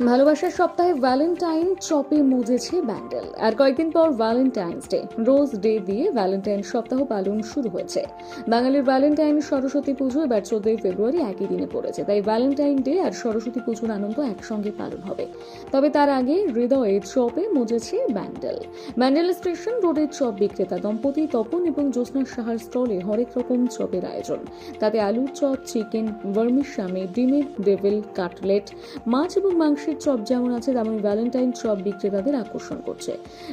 ভালোবাসার সপ্তাহে ভ্যালেন্টাইন চপে মুজেছে ব্যান্ডেল। আর কয়েকদিন পর ভ্যালেন্টাইন্স ডে রোজ ডে দিয়ে ভ্যালেন্টাইন সপ্তাহ পালন শুরু হয়েছে। বাঙালির ভ্যালেন্টাইন সরস্বতী পুজো এবার চোদ্দই ফেব্রুয়ারি একই দিনে পড়েছে। তাই ভ্যালেন্টাইন ডে আর সরস্বতী পুজোর আনন্দ একসঙ্গে পালন হবে। তবে তার আগে হৃদয়ে চপে মুজেছে ব্যান্ডেল। ব্যান্ডেল স্টেশন রোডের চপ বিক্রেতা দম্পতি তপন এবং জ্যোৎস্না সাহার স্টলে হরেক রকম চপের আয়োজন। তাতে আলুর চপ চিকেন ভার্মিশামে ডিমের ডেভিল কাটলেট মাছ এবং মাংসের চপ যেমন আছে তেমন ভ্যালেন্টাইন চপ বিক্রেতাদের আকর্ষণ করছে।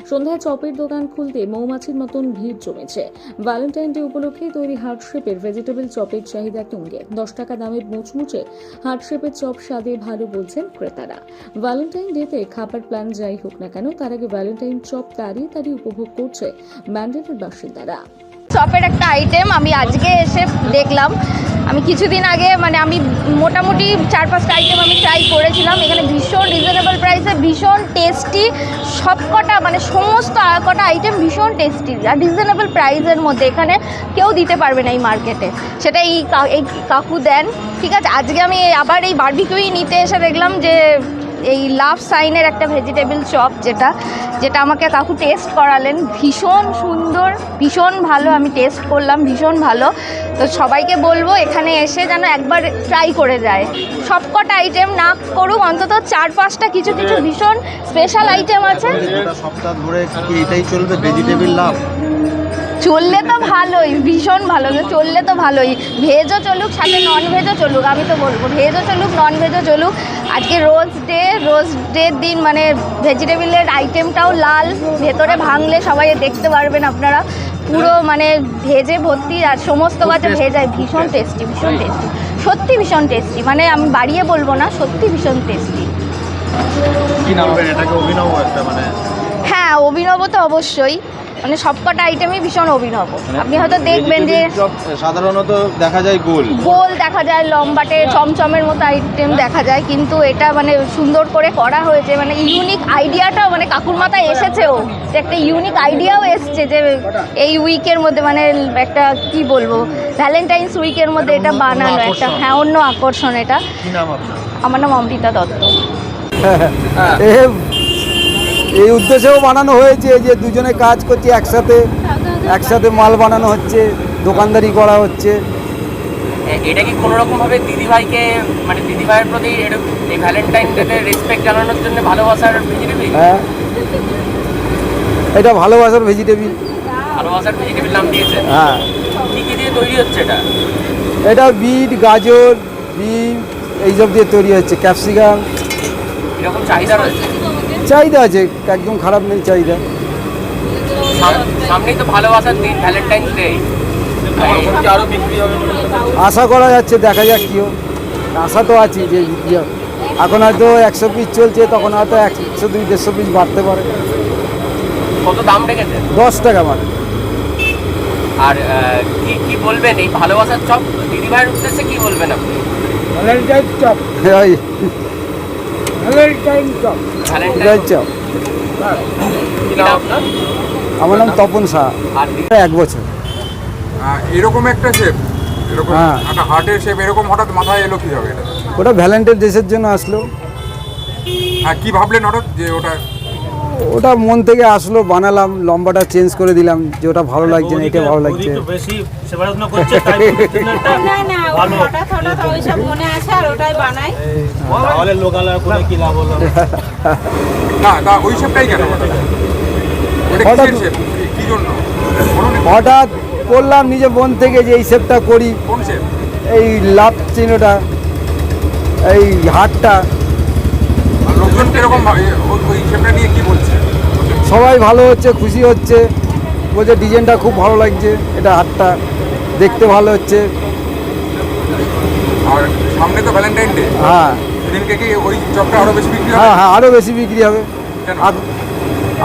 সন্ধ্যায় চপের দোকান খুলতে মৌমাছির মতন ভিড় জমেছে। ভ্যালেন্টাইন ডে উপলক্ষে তৈরি হার্ট শেপের ভেজিটেবল চপের চাহিদা তুঙ্গে। দশ টাকা দামের মুচমুচে হার্ট শেপের চপ স্বাদে ভালো বলছেন ক্রেতারা। ভ্যালেন্টাইন ডেতে খাবার প্ল্যান যাই হোক না কেন, তার আগে ভ্যালেন্টাইন চপ তাড়িয়ে তাড়িয়ে উপভোগ করছে ব্যান্ডেলের বাসিন্দারা। চপের একটা আইটেম আমি আজকে এসে দেখলাম। আমি কিছুদিন আগে মানে আমি মোটামুটি চার পাঁচটা আইটেম আমি ট্রাই করেছিলাম। এখানে ভীষণ রিজনেবল প্রাইসে ভীষণ টেস্টি সব কটা মানে সমস্ত কটা আইটেম ভীষণ টেস্টি আর রিজনেবল প্রাইসের মধ্যে। এখানে কেউ দিতে পারবে না এই মার্কেটে সেটা এই এই কাকু দেন। ঠিক আছে, আজকে আমি আবার এই বারবিকিউই নিতে এসে দেখলাম যে এই লাভ সাইনের একটা ভেজিটেবল চপ যেটা যেটা আমাকে কাকু টেস্ট করালেন। ভীষণ সুন্দর, ভীষণ ভালো, আমি টেস্ট করলাম, ভীষণ ভালো। তো সবাইকে বলব, এখানে এসে যেন একবার ট্রাই করে যায়। সবকটা আইটেম না করুক, অন্তত চার পাঁচটা কিছু কিছু ভীষণ স্পেশাল আইটেম আছে। সপ্তাহ ধরে এটাই চলবে? Vegetable love? চললে তো ভালোই ভীষণ ভালো চললে তো ভালোই। ভেজও চলুক সাথে নন ভেজও চলুক আমি তো বলব ভেজও চলুক নন ভেজও চলুক আজকে রোজ ডে রোজ ডের দিন মানে ভেজিটেবিলের আইটেমটাও লাল ভেতরে ভাঙলে সবাই দেখতে পারবেন আপনারা। পুরো মানে ভেজে ভর্তি আর সমস্ত কাছে ভেজায় ভীষণ টেস্টি ভীষণ টেস্টি সত্যি ভীষণ টেস্টি মানে আমি বাড়িয়ে বলব না সত্যি ভীষণ টেস্টি মানে হ্যাঁ অভিনব তো অবশ্যই। মানে সবকটা আইটেমই ভীষণ অভিনব। আপনি হয়তো দেখবেন যে সাধারণত দেখা যায় গোল। গোল দেখা যায় লম্বাটে চমচমের মতো আইটেম দেখা যায় কিন্তু এটা মানে সুন্দর করে করা হয়েছে। মানে ইউনিক আইডিয়াটাও মানে কাকুর মাথায় এসেছেও যে একটা ইউনিক আইডিয়াও এসছে যে এই উইকের মধ্যে মানে একটা কি বলব ভ্যালেন্টাইন্স উইকের মধ্যে এটা বানানো একটা হ্যাঁ অন্য আকর্ষণ এটা। কি নাম আপনার? আমার নাম অমৃতা দত্ত। এ- এই উদ্দেশ্যেও বানানো হয়েছে যে দুজনে কাজ করছি একসাথে একসাথে মাল বানানো হচ্ছে দোকানদারি করা হচ্ছে। এটা কি কোনো রকম ভাবে দিদিভাইকে মানে দিদিভাইয়ের প্রতি এরকম এই ভ্যালেন্টাইন ডেতে রেসপেক্ট জানানোর জন্য ভালোবাসার ভেজিটেবিল হ্যাঁ। এটা ভালোবাসার ভেজিটেবিল ভালোবাসার ভেজিটেবিল নাম দিয়েছে? হ্যাঁ। কি কি দিয়ে তৈরি হচ্ছে এটা? এটা বিট গাজর বিম এইসব দিয়ে তৈরি হচ্ছে ক্যাপসিকাম। এরকম চাহিদা রয়েছে? চাহিদা আছে একদম খারাপ নেই চাহিদা। সাম- সামনেই তো ভালোবাসার দিন ভ্যালেন্টাইন্স ডে আরও বিক্রি হবে। বলে হচ্ছে? আশা করা যাচ্ছে দেখা যাক কী আশা তো আছে যে বিক্রি হবে। এখন হয়তো একশো পিস চলছে তখন হয়তো একশো দুই দেড়শো পিস বাড়তে পারে। কত দাম রেখেছে? দশ টাকা মানে আর কি কি বলবেন? এই ভালোবাসার চপ দিদিভাইয়ের উদ্দেশ্যে কি বলবেন আপনি? ভ্যালেন্টাইন চাপ। কি নাম আপনার আমার নাম তপন শাহ এক বছর। এরকম একটা শেপ এরকম হ্যাঁ। একটা হার্টের শেপ এরকম হঠাৎ মাথায় এলো কীভাবে এটা? ওটা ভ্যালেন্টাইন দেশের জন্য আসলো। হ্যাঁ কি ভাবলেন হঠাৎ যে ওটা ওটা মন থেকে আসলো বানালাম লম্বাটা চেঞ্জ করে দিলাম যে ওটা ভালো লাগছে না এটা ভালো লাগছে। একটু বেশি সেবা যত্ন করছে তাই পরিচ্ছন্নতা না না ভালো। হঠাৎ মনে করলাম নিজে মন থেকে যে এই শেপটা করি। এই লাভ চিহ্নটা এই হাটটা কীরকম ওই শেপটা নিয়ে কি বলছে? সবাই ভালো হচ্ছে খুশি হচ্ছে। বলছে ডিজাইনটা খুব ভালো লাগছে। এটা হাটটা দেখতে ভালো হচ্ছে। আর সামনে তো ভ্যালেন্টাইন ডে হ্যাঁ। সেদিনকে কি ওই চপটা আরও বেশি বিক্রি হ্যাঁ হবে? হ্যাঁ আরও বেশি বিক্রি হবে।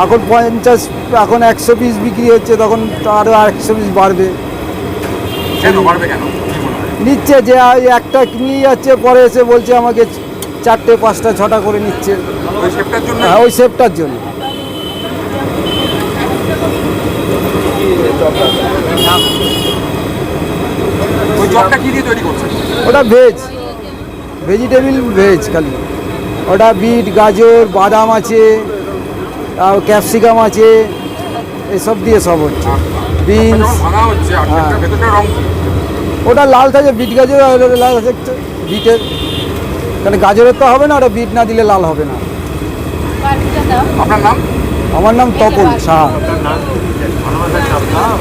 এখন পঞ্চাশ এখন একশো পিস বিক্রি হচ্ছে তখন আরও একশো পিস বাড়বে। কেন? বাড়বে কেন? কি হয়? নিচ্ছে যে একটা নিয়ে যাচ্ছে পরে এসে বলছে আমাকে চারটে পাঁচটা ছটা করে নিচ্ছে। হ্যাঁ ওই শেপটার জন্য। ওটা ভেজ ভেজিটেবিল ভেজ খালি। ওটা বিট গাজর বাদাম আছে আর ক্যাপসিকাম আছে এসব দিয়ে সব হচ্ছে। বিনস আর হ্যাঁ। ওটা লাল থাকে বিট গাজর আর লাল থাকে বিটের। কারণ গাজরের তো হবে না আর বিট না দিলে লাল হবে না আপনার নাম আমার নাম তপন শাহ ভালোবাসার নাম